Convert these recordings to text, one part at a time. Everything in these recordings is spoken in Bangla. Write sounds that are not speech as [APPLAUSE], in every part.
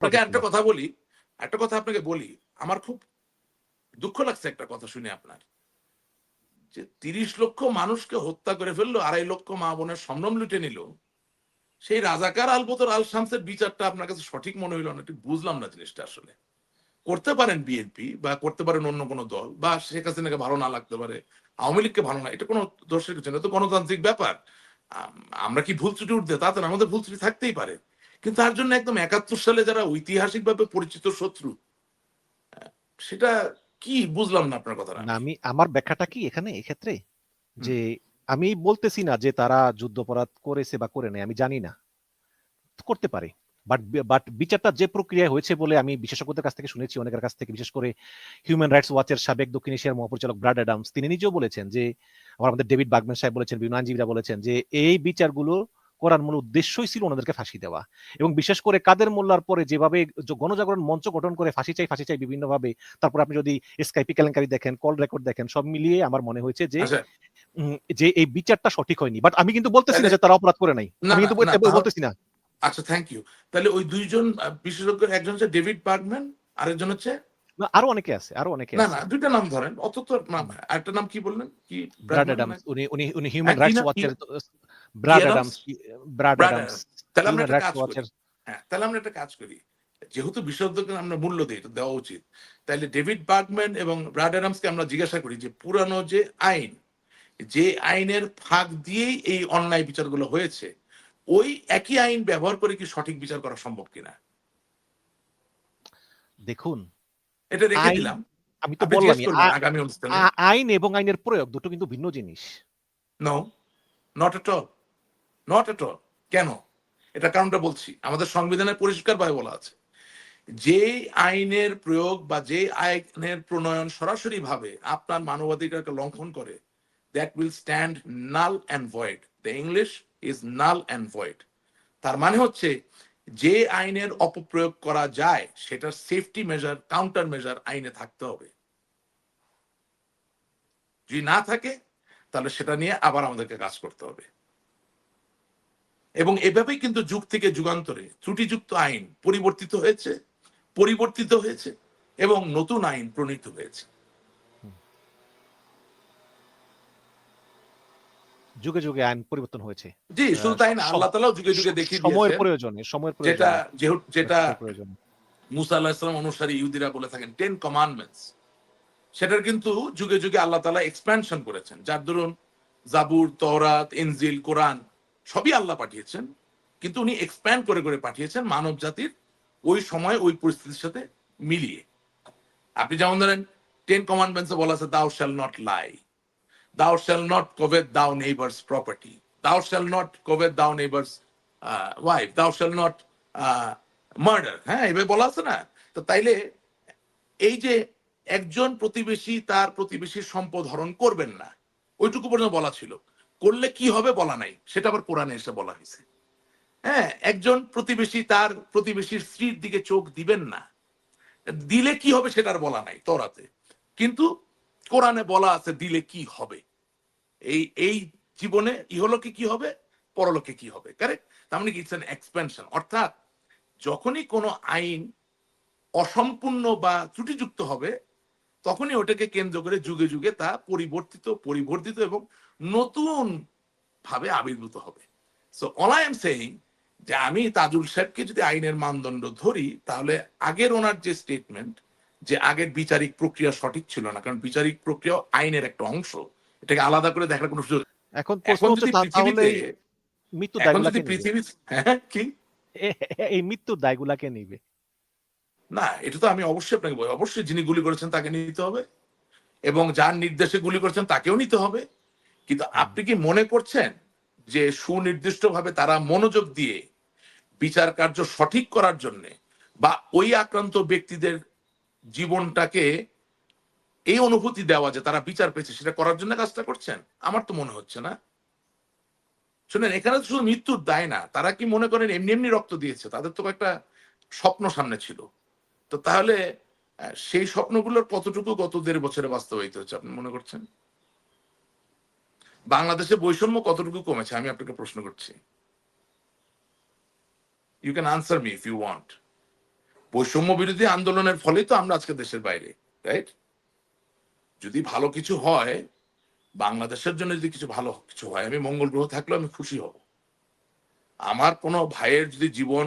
আপনাকে একটা কথা বলি একটা কথা আপনাকে বলি আমার খুব দুঃখ লাগছে একটা কথা শুনে আপনার। যে তিরিশ লক্ষ মানুষকে হত্যা করে ফেলল আড়াই লক্ষ মা বোনের সম্ভ্রম লুটে নিল সেই রাজাকার আলবতর আল শামসের বিচারটা আপনার কাছে সঠিক মনে হইল না ঠিক বুঝলাম না জিনিসটা আসলে। করতে পারেন বিএনপি বা করতে পারেন অন্য কোনো দল বা শেখ হাসিনাকে ভালো না লাগতে পারে আওয়ামী লীগকে ভালো না এটা কোনো দোষের কিছু না তো গণতান্ত্রিক ব্যাপার। আমরা কি ভুল ত্রুটি উঠতে তাতে আমাদের ভুল ত্রুটি থাকতেই পারে। কিন্তু তার জন্য একদম একাত্তর সালে যারা ঐতিহাসিকভাবে পরিচিত শত্রু সেটা কি বুঝলাম না আপনার কথাটা। আমি আমার ব্যাখ্যাটা কি এখানে এক্ষেত্রে? যে আমি বলতেছি না যে তারা যুদ্ধপরাধ করেছে বা করে নাই আমি জানি না। করতে পারে। বাট বাট বিচারটা যে প্রক্রিয়ায় হয়েছে বলে আমি বিশেষজ্ঞদের কাছ থেকে শুনেছি অনেকের কাছ থেকে বিশেষ করে হিউম্যান রাইটস ওয়াচের সাবেক দক্ষিণ এশিয়ার মহাপরিচালক ব্রাড অ্যাডামস তিনি নিজেও বলেছেন যে আমার আমাদের ডেভিড বাগম্যান সাহেব বলেছেন বিভিন্ন আইনজীবীরা বলেছেন যে এই বিচারগুলো করার মূল উদ্দেশ্যই ছিল ওনাদেরকে ফাঁসি দেওয়া। এবং বিশেষ করে কাদের মোল্লার পরে যেভাবে গণজাগরণ মঞ্চ গঠন করে ফাঁসি চাই ফাঁসি চাই বিভিন্নভাবে তারপর আপনি যদি স্কাইপি কেলেঙ্কারি দেখেন কল রেকর্ড দেখেন সব মিলিয়ে আমার মনে হয়েছে যে আচ্ছা। যে এই বিচারটা সঠিক হয়নি। বাট আমি কিন্তু বলতেছি না যে তারা অপরাধ করে নাই। আমি কিন্তু বলতেছি না। আচ্ছা থ্যাংক ইউ তাহলে ওই দুইজন বিশেষজ্ঞ একজন হচ্ছে ডেভিড বার্গম্যান আরেকজন হচ্ছে? না, আরও অনেকে আছে আরও অনেকে না না দুইটা নাম ধরেন। অত তো নাম আরেকটা নাম কি বললেন? কি অ্যাডামস উনি উনি উনি হিউম্যান রাইটস ওয়াচের ব্রাড অ্যাডামস ব্রাড অ্যাডামস তাহলে আমরা একটা কাজ করি। হ্যাঁ তাহলে আমরা একটা কাজ করি। যেহেতু বিশেষজ্ঞকে আমরা মূল্য দিই দেওয়া উচিত। তাহলে ডেভিড বার্গম্যান এবং ব্রাড অ্যাডামসকে আমরা জিজ্ঞাসা করি যে পুরানো যে আইন যে আইনের ফাঁক দিয়েই এই অন্যায় বিচারগুলো হয়েছে ওই একই আইন ব্যবহার করে কি সঠিক বিচার করা সম্ভব কিনা? দেখুন এটা রেখে দিলাম। আমি তো বললাম আগামী অনুষ্ঠানে। আইন এবং আইনের প্রয়োগ দুটো কিন্তু ভিন্ন জিনিস। No not at all not at all কেন? এটা কারণটা বলছি। আমাদের সংবিধানে পরিষ্কারভাবে বলা আছে। যে আইনের প্রয়োগ বা যে আইনের প্রণয়ন সরাসরি ভাবে আপনার মানবাধিকারকে লঙ্ঘন করে that will stand null and void the English is null and void তার মানে হচ্ছে, যে আইনের অপপ্রয়োগ করা যায়, সেটার সেফটি মেজার কাউন্টার মেজার আইনে থাকতে হবে। যদি না থাকে, তাহলে সেটা নিয়ে আবার আমাদেরকে কাজ করতে হবে। এবং এভাবেই কিন্তু যুগ থেকে যুগান্তরে ত্রুটিযুক্ত আইন পরিবর্তিত হয়েছে পরিবর্তিত হয়েছে এবং নতুন আইন প্রণীত হয়েছে। যুগে যুগে আইন পরিবর্তন হয়েছে। জি শুধু তাই না আল্লাহ তালাও যুগে যুগে দেখিয়ে সময়ের প্রয়োজনে সময়ের যেটা প্রয়োজনে যেটা প্রয়োজনে। মুসা আল্লাহ ইসলাম অনুসারী ইহুদিরা বলে থাকেন টেন কমান্ডমেন্টস সেটার কিন্তু যুগে যুগে আল্লাহ তালা এক্সপ্যানশন করেছেন। যার দরুন জাবুর তওরাত ইনজিল কোরআন সবই আল্লাহ পাঠিয়েছেন, কিন্তু উনি এক্সপ্যান্ড করে করে পাঠিয়েছেন মানব জাতির ওই সময়, ওই পরিস্থিতির সাথে মিলিয়ে। আপনি যেমন ধরেন টেন কমান্ডমেন্টসে বলা আছে দাও shall not lie thou shall not covet thou neighbour's property thou shall not covet thou neighbour's wife thou shall not murder হ্যাঁ এভাবে বলা আছে না? তো তাইলে এই যে একজন প্রতিবেশী তার প্রতিবেশীর সম্পদ হরণ করবেন না, ওইটুকু পর্যন্ত বলা ছিল। করলে কি হবে বলা নাই, সেটা আবার কোরআনে এসে বলা হয়েছে। হ্যাঁ একজন প্রতিবেশী তার প্রতিবেশীর স্ত্রীর দিকে চোখ দিবেন না। দিলে কি হবে সেটা আর বলা নাই তোরাতে কিন্তু কোরআনে বলা আছে দিলে কি হবে? এই এই জীবনে ইহলোকে কি হবে? পরলোকে কি হবে? কারেক্ট তার মানে ইটস এক্সপেনশন অর্থাৎ যখনই কোনো আইন অসম্পূর্ণ বা ত্রুটিযুক্ত হবে, তখনই ওটাকে কেন্দ্র করে যুগে যুগে তা পরিবর্তিত পরিবর্তিত এবং নতুন ভাবে আবির্ভূত হবে। So all I am saying যে আমি তাজুল সাহেবকে যদি আইনের মানদণ্ড ধরি তাহলে আগের ওনার যে স্টেটমেন্ট যে আগের বিচারিক প্রক্রিয়া সঠিক ছিল না কারণ বিচারিক প্রক্রিয়া আইনের একটা অংশ এটাকে আলাদা করে দেখার কোনো সুযোগ এখন প্রশ্ন হচ্ছে তাহলে মৃত্যু এখন দায়গুলা যদি পৃথিবী হ্যাঁ কি? এ- [LAUGHS] এ- এই মৃত্যুর দায়গুলা কে নিবে। না এটা তো আমি অবশ্যই আপনাকে বলি অবশ্যই যিনি গুলি করেছেন তাকে নিতে হবে এবং যার নির্দেশে গুলি করেছেন তাকেও নিতে হবে। কিন্তু আপনি কি মনে করছেন যে সুনির্দিষ্টভাবে তারা মনোযোগ দিয়ে বিচার কার্য সঠিক করার জন্য বা ওই আক্রান্ত ব্যক্তিদের জীবনটাকে এই অনুভূতি দেওয়া যে তারা বিচার পেয়েছে সেটা করার জন্য কাজটা করছেন? আমার তো মনে হচ্ছে না। শুনেন এখানে তো শুধু মৃত্যুর দায় না তারা কি মনে করেন এমনি এমনি রক্ত দিয়েছে? তাদের তো একটা স্বপ্ন সামনে ছিল। তো তাহলে সেই স্বপ্নগুলোর কতটুকু গত দেড় বছরে বাস্তবায়িত হচ্ছে আপনি মনে করছেন? বাংলাদেশে বৈষম্য কতটুকু কমেছে? আমি আপনাকে প্রশ্ন করছি। You can answer me if you want বৈষম্য বিরোধী আন্দোলনের ফলেই তো আমরা আজকে দেশের বাইরে রাইট যদি ভালো কিছু হয়, বাংলাদেশের জন্য যদি কিছু ভালো কিছু হয়, আমি মঙ্গল গ্রহ থাকলেও আমি খুশি হব। আমার কোনো ভাইয়ের যদি জীবন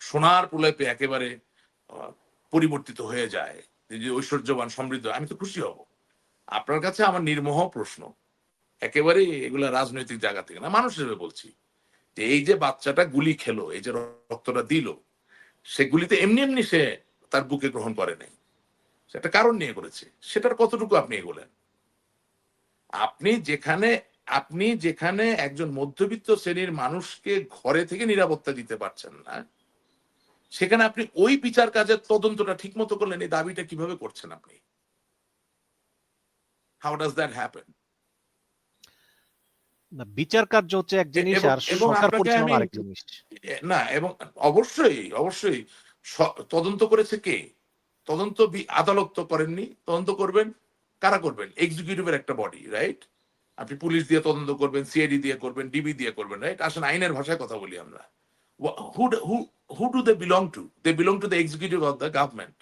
সোনার প্রলেপে একেবারে পরিবর্তিত হয়ে যায় যে ঐশ্বর্যবান, সমৃদ্ধ, আমি তো খুশি হব। আপনার কাছে আমার নির্মোহ প্রশ্ন। একেবারে এগুলা রাজনৈতিক জায়গা থেকে না, মানুষ হিসেবে বলছি যে এই যে বাচ্চাটা গুলি খেলো, এই যে রক্তটা দিল, সে গুলিতে এমনি এমনি সে তার বুকে গ্রহণ করে নাই। সেটা কারণ নিয়ে করেছে। সেটার কতটুকু আপনি এগোলেন? আপনি যেখানে আপনি যেখানে একজন মধ্যবিত্ত শ্রেণির মানুষকে ঘরে থেকে নিরাপত্তা দিতে পারছেন না, সেখানে আপনি ওই বিচার কাজের তদন্তটা ঠিক মতো করলেন, এই দাবিটা কীভাবে করছেন আপনি? হাউ ডাজ দ্যাট হ্যাপেন না বিচার কার্য হচ্ছে এক জিনিস আর সরকার পরিচালনা আরেক জিনিস। না এবং অবশ্যই অবশ্যই। তদন্ত করেছে কে? তদন্ত আদালত তো করেননি। তদন্ত করবেন? কারা করবেন? এক্সিকিউটিভের একটা বডি রাইট আপনি পুলিশ দিয়ে তদন্ত করবেন সিআইডি দিয়ে করবেন ডিবি দিয়ে করবেন রাইট আসেন আইনের ভাষায় কথা বলি আমরা। Who who do they belong to they belong to the executive of the government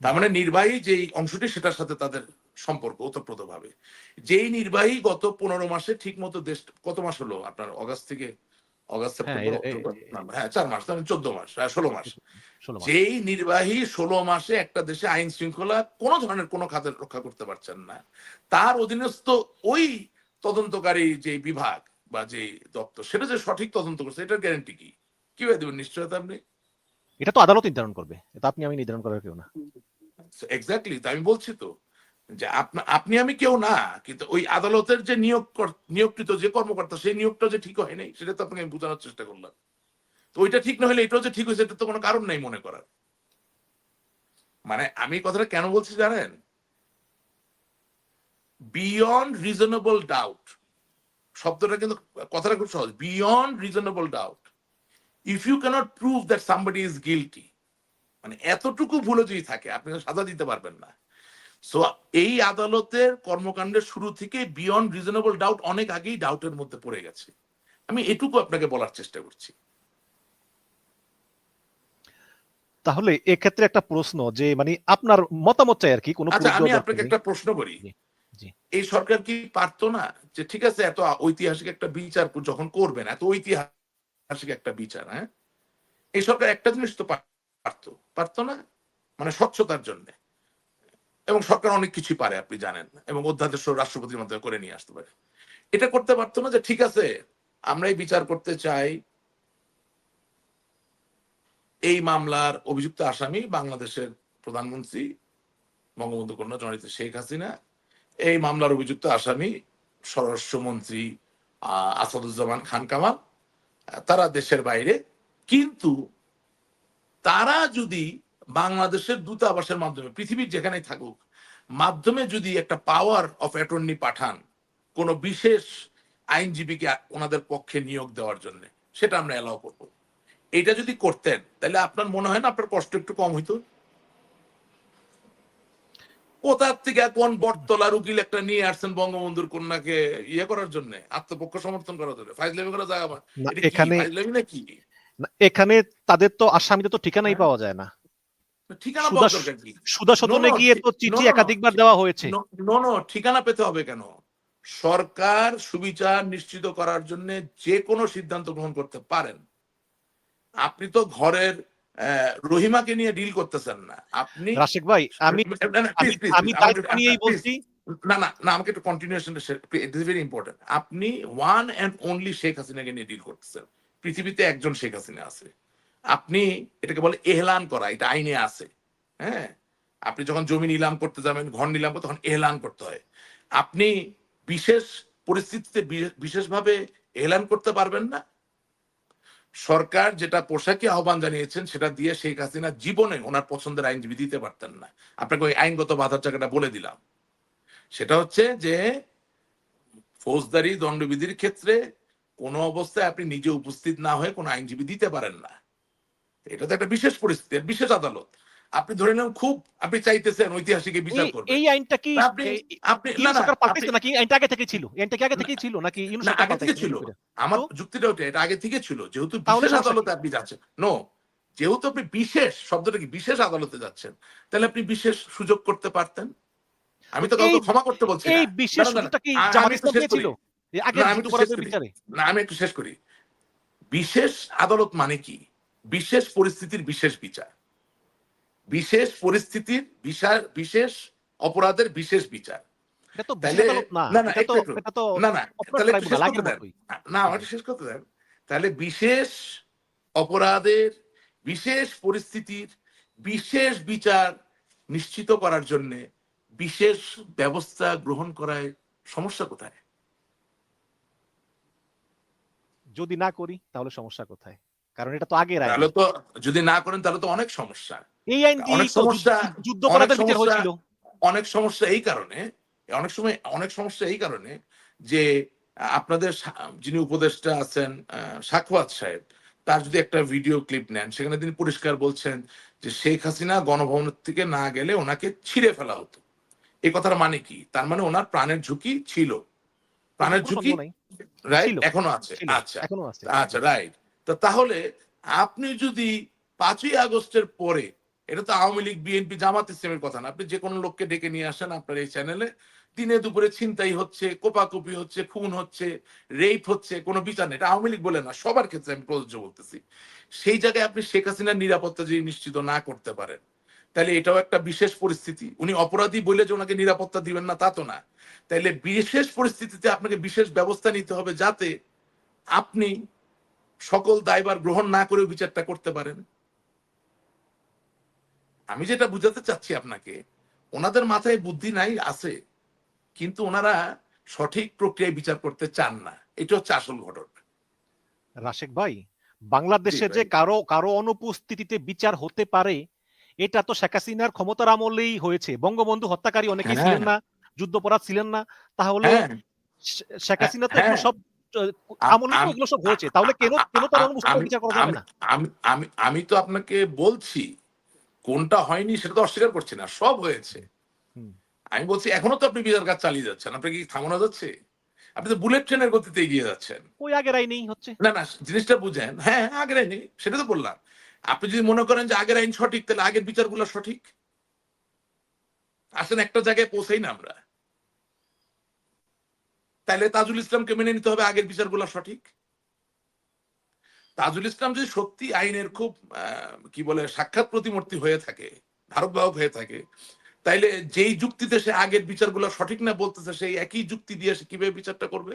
তার মানে নির্বাহী যেই অংশটি সেটার সাথে তাদের সম্পর্ক ওতপ্রোত ভাবে যেই নির্বাহী গত পনেরো মাসে ঠিক মতো দেশ কত মাস হলো? আপনার অগাস্ট থেকে অগাস্ট হ্যাঁ, হ্যাঁ চার মাস তাহলে চোদ্দ মাস হ্যাঁ, ষোলো মাস। ষোলো মাস। যেই নির্বাহী ষোলো মাসে একটা দেশে আইন শৃঙ্খলা কোনো ধরনের কোনো খাতের রক্ষা করতে পারছেন না। তার অধীনস্থ ওই তদন্তকারী যে বিভাগ বা যে দপ্তর সেটা যে সঠিক তদন্ত করছে এটার গ্যারান্টি কি? কীভাবে দেবেন নিশ্চয়তা আপনি? এটা তো আদালত নির্ধারণ করবে। এটা আপনি আমি নির্ধারণ করার কেউ না। এক্স্যাক্টলি আমি বলছি তো। যে আপনা- আমি কেউ না, কিন্তু ওই আদালতের যে নিয়োগ নিয়োগকৃত যে কর্মকর্তা, সেই নিয়োগটা যে ঠিক হয় নাই, সেটা তো আপনাকে আমি বোঝানোর চেষ্টা করলাম। তো ওইটা ঠিক না হলে এটাও যে ঠিক হয়েছে, এটা তো কোনো কারণ নাই মনে করার। মানে আমি কথাটা কেন বলছি জানেন? বিয়ন্ড রিজনেবল ডাউট শব্দটা কিন্তু কথাটা খুব সহজ। Beyond reasonable doubt if you can't prove that somebody is guilty মানে এতটুকু ভুলে যদি থাকে, আপনি সাজা দিতে পারবেন না। সো এই আদালতের কর্মকাণ্ডের শুরু থেকে বিয়ন্ড রিজনেবল ডাউট অনেক আগেই ডাউটের মধ্যে পড়ে গেছে। আমি এটুকু আপনাকে বলার চেষ্টা করছি। তাহলে এক্ষেত্রে একটা প্রশ্ন যে মানে আপনার মতামত চাই আর কি কোনো আচ্ছা আমি আপনাকে একটা প্রশ্ন করি। এই সরকার কি পারতো না যে ঠিক আছে এত ঐতিহাসিক একটা বিচার যখন করবেন এত ঐতিহাসিক একটা বিচার হ্যাঁ? এই সরকার একটা জিনিস তো পারতো। পারতো না? মানে স্বচ্ছতার জন্য। এবং সরকার অনেক কিছু পারে, আপনি জানেন, এবং অধ্যাদেশ রাষ্ট্রপতির মাধ্যমে করে নিয়ে আসতে পারে। এটা করতে পারতো না যে, ঠিক আছে আমরা এই বিচার করতে চাই, এই মামলার অভিযুক্ত আসামি বাংলাদেশের প্রধানমন্ত্রী বঙ্গবন্ধু কন্যা জননেত্রী শেখ হাসিনা, এই মামলার অভিযুক্ত আসামি স্বরাষ্ট্রমন্ত্রী আসাদুজ্জামান খান কামাল, তারা দেশের বাইরে। কিন্তু তারা যদি বাংলাদেশের দূতাবাসের মাধ্যমে পৃথিবীর যেখানেই থাকুক মাধ্যমে যদি একটা পাওয়ার অফ অ্যাটর্নি পাঠান কোন বিশেষ আইনজীবীকে ওনাদের পক্ষে নিয়োগ দেওয়ার জন্য সেটা আমরা এলাও করব। এটা যদি করতেন তাহলে আপনার মনে হয় না আপনার কষ্ট একটু কম হইতো? কোথার থেকে কোন বটতলার উকিল একটা নিয়ে আসছেন বঙ্গবন্ধুর কন্যাকে ইয়ে করার জন্য আত্মপক্ষ সমর্থন করার জন্য? ফাইজলামি করা জায়গা এখানে ফাইজলামি নাকি? এখানে তাদের তো আসামিদের তো ঠিকানাই হ্যাঁ। পাওয়া যায় না। ঠিকানা সুদা- সদনে গিয়ে তো চিঠি একাধিকবার দেওয়া হয়েছে। নো নো ঠিকানা পেতে হবে কেন? সরকার সুবিচার নিশ্চিত করার জন্য যে কোনো সিদ্ধান্ত গ্রহণ করতে পারেন। আপনি তো ঘরের রহিমাকে নিয়ে ডিল করতেছেন না। আপনি রাশেক ভাই আমি আমি- নিয়েই বলছি না না না আমাকে একটু continuation it is very important আপনি ওয়ান অ্যান্ড অনলি শেখ হাসিনাকে নিয়ে ডিল করতেছেন। পৃথিবীতে একজন শেখ হাসিনা আছে। আপনি এটাকে বলে এহলান করা, এটা আইনে আছে। হ্যাঁ? আপনি যখন জমি নিলাম করতে যাবেন, ঘর নিলাম তখন এহলান করতে হয়। আপনি বিশেষ পরিস্থিতিতে বিশেষভাবে এহলান করতে পারবেন না। সরকার যেটা পোশাকি আহ্বান জানিয়েছেন, সেটা দিয়ে শেখ হাসিনা জীবনে ওনার পছন্দের আইনজীবী দিতে পারতেন না। আপনাকে ওই আইনগত বাধার জায়গাটা বলে দিলাম। সেটা হচ্ছে যে, ফৌজদারি দণ্ডবিধির ক্ষেত্রে কোনো অবস্থায় আপনি নিজে উপস্থিত না হয়ে কোনো আইনজীবী দিতে পারেন না। এটা তো একটা বিশেষ পরিস্থিতি বিশেষ আদালত। আপনি ধরে নেন খুব আপনি চাইতেছেন ঐতিহাসিক বিচার করবেন। এই আইনটা কি আপনি আপনি না সরকার পাল্টাইছে নাকি? আইনটা আগে থেকে ছিল। আইনটা কি আগে থেকেই ছিল নাকি না আগে থেকে ছিল। আমার যুক্তিটা ওটা এটা আগে থেকে ছিল। যেহেতু বিশেষ আদালতে আপনি যাচ্ছেন। নো যেহেতু আপনি বিশেষ শব্দটা কি বিশেষ আদালতে যাচ্ছেন তাহলে আপনি বিশেষ সুযোগ করতে পারতেন। আমি তো কাউকে ক্ষমা করতে বলছি এই বিশেষ সুযোগটা কি করি। না আমি একটু শেষ করি। বিশেষ আদালত মানে কি? বিশেষ পরিস্থিতির বিশেষ বিচার। বিশেষ পরিস্থিতির বিশেষ অপরাধের বিশেষ বিচার। তাহলে বিশেষ অপরাধের বিশেষ পরিস্থিতির বিশেষ বিচার নিশ্চিত করার জন্য বিশেষ ব্যবস্থা গ্রহণ করায় সমস্যা কোথায়? যদি না করি তাহলে সমস্যা কোথায়? কারণ এটা তো আগের আইন। তাহলে তো যদি না করেন তাহলে তো অনেক সমস্যা। এই আইন অনেক সমস্যা- যুদ্ধ- অনেক বিচার হয়েছিল? অনেক সমস্যা এই কারণে অনেক সময় অনেক সমস্যা এই কারণে যে আপনাদের যিনি উপদেষ্টা আছেন সাখওয়াত সাহেব তার যদি একটা ভিডিও ক্লিপ নেন সেখানে তিনি পরিষ্কার বলছেন যে শেখ হাসিনা গণভবনের থেকে না গেলে ওনাকে ছিঁড়ে ফেলা হতো। এই কথার মানে কি? তার মানে ওনার প্রাণের ঝুঁকি ছিল। প্রাণের ঝুঁকি রাইট এখনও আছে। আচ্ছা। এখনও আছে। আচ্ছা রাইট তো তাহলে আপনি যদি পাঁচই আগস্টের পরে, এটা তো আওয়ামী লীগ, বিএনপি, জামাত ইসলামের কথা না, আপনি যে কোনো লোককে ডেকে নিয়ে আসেন আপনার এই চ্যানেলে দিনে দুপুরে ছিনতাই হচ্ছে, কোপাকুপি হচ্ছে, খুন হচ্ছে রেপ হচ্ছে, কোনো বিচার নেই। এটা আওয়ামী লীগ বলে না, সবার ক্ষেত্রে আমি প্রযোজ্য বলতেছি। সেই জায়গায় আপনি শেখ হাসিনার নিরাপত্তা যদি নিশ্চিত না করতে পারেন, তাহলে এটাও একটা বিশেষ পরিস্থিতি। উনি অপরাধী বলে যে ওনাকে নিরাপত্তা দিবেন না, তা তো না। তাইলে বিশেষ পরিস্থিতিতে আপনাকে বিশেষ ব্যবস্থা নিতে হবে যাতে আপনি সকল দায়ভার গ্রহণ না করেও বিচারটা করতে পারেন। আমি যেটা বুঝাতে চাচ্ছি আপনাকে ওনাদের মাথায় বুদ্ধি নাই আছে কিন্তু ওনারা সঠিক প্রক্রিয়ায় বিচার করতে চান না। এটা হচ্ছে আসল ঘটনা। রাশেক ভাই বাংলাদেশে যে কারও কারও অনুপস্থিতিতে বিচার হতে পারে এটা তো শেখ হাসিনার ক্ষমতার আমলেই হয়েছে। বঙ্গবন্ধু হত্যাকারী অনেকেই হ্যাঁ। ছিলেন না যুদ্ধপরাধ ছিলেন না তাহলে হ্যাঁ। শেখ হাসিনা তো হ্যাঁ। সব আমলে সব হয়েছে। তাহলে কেন কেন তার আমি- বিচার করা যাবে না? আমি আমি আমি তো আপনাকে বলছি কোনটা হয়নি সেটা তো অস্বীকার করছি না সব হয়েছে। আমি বলছি এখনও তো আপনি বিচার কাজ চালিয়ে যাচ্ছেন আপনাকে কি থামানো যাচ্ছে? আপনি তো বুলেট ট্রেনের গতিতে এগিয়ে যাচ্ছেন। ওই আগের আইনেই হচ্ছে। না না জিনিসটা বুঝেন হ্যাঁ আগের আইনে সেটা তো বললাম। আপনি যদি মনে করেন যে আগের আইন সঠিক তাহলে আগের বিচারগুলো সঠিক? আসেন একটা জায়গায় পৌঁছাই না আমরা। তাহলে তাজুল ইসলামকে মেনে নিতে হবে আগের বিচারগুলো সঠিক? তাজুল ইসলাম যদি সত্যি আইনের খুব কি বলে সাক্ষাৎ প্রতিমূর্তি হয়ে থাকে ধারকবাহক হয়ে থাকে তাইলে যেই যুক্তিতে সে আগের বিচারগুলো সঠিক না বলতেছে সেই একই যুক্তি দিয়ে সে কীভাবে বিচারটা করবে?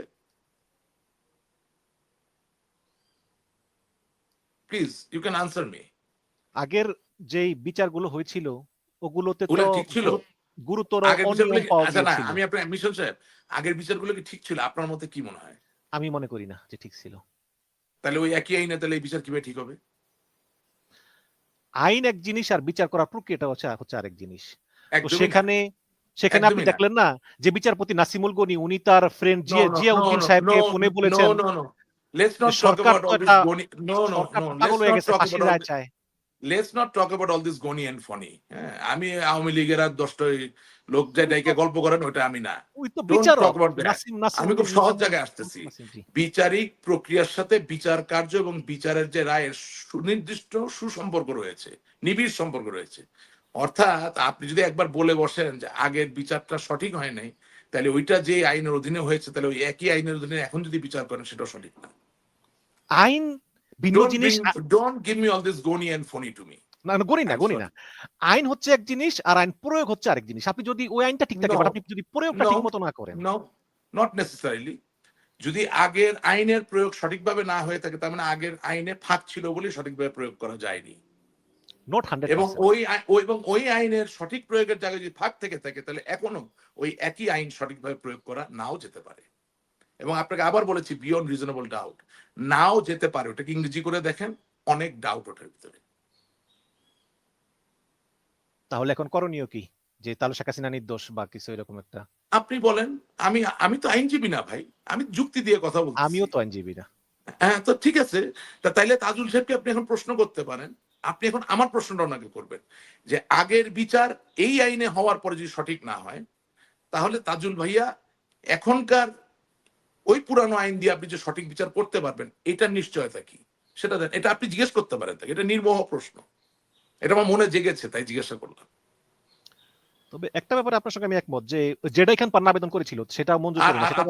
Please you can answer me আগের যেই বিচারগুলো হয়েছিল ওগুলোতে তো ঠিক ছিল? গুরু- গুরুতর আচ্ছা আমি আপনার মিশন সাহেব আগের বিচারগুলো কি ঠিক ছিল? আপনার মতে কি মনে হয়? আমি মনে করি না যে ঠিক ছিল। তাহলে ওই একই আইনে তাহলে এই বিচার কীভাবে ঠিক হবে? আইন এক জিনিস আর বিচার করার প্রক্রিয়াটা হচ্ছে হচ্ছে আরেক জিনিস। তো সেখানে সেখানে আপনি দেখলেন না যে বিচারপতি নাসিমুল গনি উনি তার ফ্রেন্ড জিয়া জিয়াউদ্দিন সাহেবকে ফোনে বলেছেন সরকার পাগল হয়ে গেছে ফাঁসির রায় চায়। Let's not talk all this goni and funny. হ্যাঁ, আমি আওয়ামী লীগের আর দশটাই লোক যে ডাইকে গল্প করেন ওটা আমি না। আমি খুব সহজ জায়গায় আসতেছি। বিচারিক প্রক্রিয়ার সাথে বিচার কার্য এবং বিচারের যে রায়ের সুনির্দিষ্ট সুসম্পর্ক রয়েছে নিবিড় সম্পর্ক রয়েছে। অর্থাৎ আপনি যদি একবার বলে বসেন যে আগের বিচারটা সঠিক হয় নাই তাহলে ওইটা যে আইনের অধীনে হয়েছে তাহলে ওই একই আইনের অধীনে এখন যদি বিচার করেন সেটা সঠিক না। আইন ভিন্ন জিনিস না না না আইন হচ্ছে এক জিনিস আর আইন প্রয়োগ হচ্ছে আরেক জিনিস। আপনি যদি ওই আইনটা ঠিক থাকে বাট আপনি যদি প্রয়োগটা ঠিক মতো না করেন। not necessarily. যদি আগের আইনের প্রয়োগ সঠিকভাবে না হয়ে থাকে তার মানে আগের আইনে ফাঁক ছিল বলে সঠিকভাবে প্রয়োগ করা যায়নি। এবং ওই- এবং ওই আইনের সঠিক প্রয়োগের জায়গায় যদি ফাঁক থেকে থাকে তাহলে এখনও ওই একই আইন সঠিকভাবে প্রয়োগ করা নাও যেতে পারে। এবং আপনাকে আবার বলেছি বিয়ন্ড রিজনেবল ডাউট নাও যেতে পারে ওটাকে ইংরেজি করে দেখেন অনেক ডাউট ওটার ভিতরে। তাহলে এখন করণীয় কি? যে তাহলে শেখ হাসিনা নির্দোষ বা কিছু এরকম একটা? আপনি বলেন আমি আমি তো আইনজীবী না ভাই আমি যুক্তি দিয়ে কথা বলছি আমিও তো আইনজীবী না। হ্যাঁ তো ঠিক আছে তা তাইলে তাজুল সাহেবকে আপনি এখন প্রশ্ন করতে পারেন। আপনি এখন আমার প্রশ্নটা ওনাকে করবেন যে আগের বিচার এই আইনে হওয়ার পরে যদি সঠিক না হয় তাহলে তাজুল ভাইয়া এখনকার ওই পুরানো আইন দিয়ে আপনি যে সঠিক বিচার করতে পারবেন এটার নিশ্চয়তা কি? সেটা দেন এটা আপনি জিজ্ঞেস করতে পারেন তাকে এটা নির্মোহ প্রশ্ন। এটা আমার মনে জেগেছে তাই জিজ্ঞাসা করলাম। তবে একটা ব্যাপারে আপনার সঙ্গে আমি একমত যে জেডাই খান পান্না আবেদন করেছিল সেটা মঞ্জুর